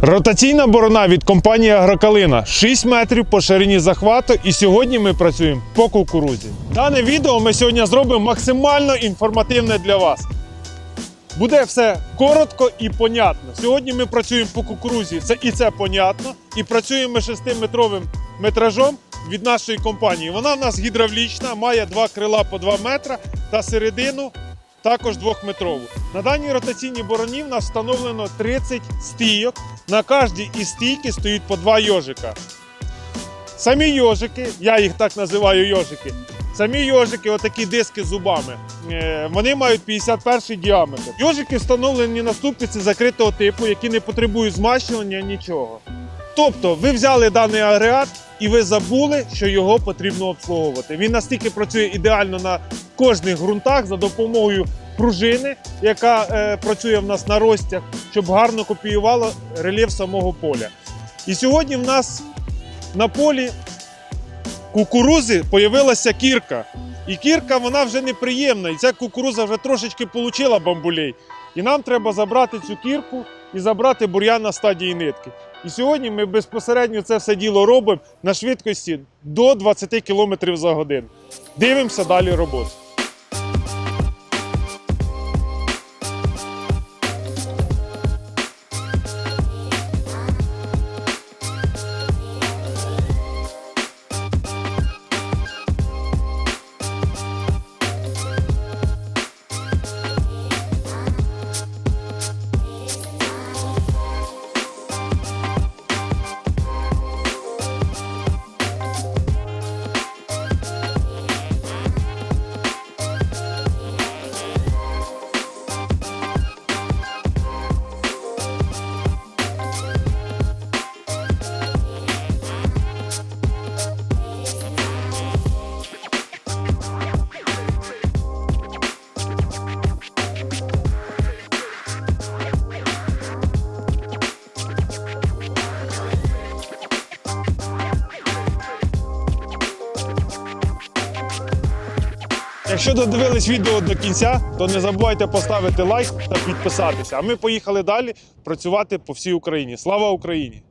Ротаційна борона від компанії Агрокалина 6 метрів по ширині захвату, і сьогодні ми працюємо по кукурузі. Дане відео ми сьогодні зробимо максимально інформативне для вас. Буде все коротко і понятно. Сьогодні ми працюємо по кукурузі, це і це понятно. І працюємо ми 6-метровим метражом від нашої компанії. Вона в нас гідравлічна, має два крила по 2 метра та середину також двохметрову. На даній ротаційній бороні в нас встановлено 30 стійок. На кожній із стійки стоїть по два йожика. Самі йожики, я їх так називаю йожики. Самі йожики, отакі диски з зубами, е, вони мають 51 діаметр. Йожики встановлені на ступиці закритого типу, які не потребують змащування нічого. Тобто, ви взяли даний агрегат і ви забули, що його потрібно обслуговувати. Він настільки працює ідеально на кожних ґрунтах за допомогою пружини, яка е, працює в нас на розтяг, щоб гарно копіювала рельєф самого поля. І сьогодні в нас на полі кукурузи появилася кірка. І кірка вона вже неприємна. І ця кукуруза вже трошечки получила бамбулей. І нам треба забрати цю кірку і забрати бур'ян на стадії нитки. І сьогодні ми безпосередньо це все діло робимо на швидкості до 20 км за годину. Дивимося далі роботу. Якщо додивились відео до кінця, то не забувайте поставити лайк та підписатися. А ми поїхали далі працювати по всій Україні. Слава Україні!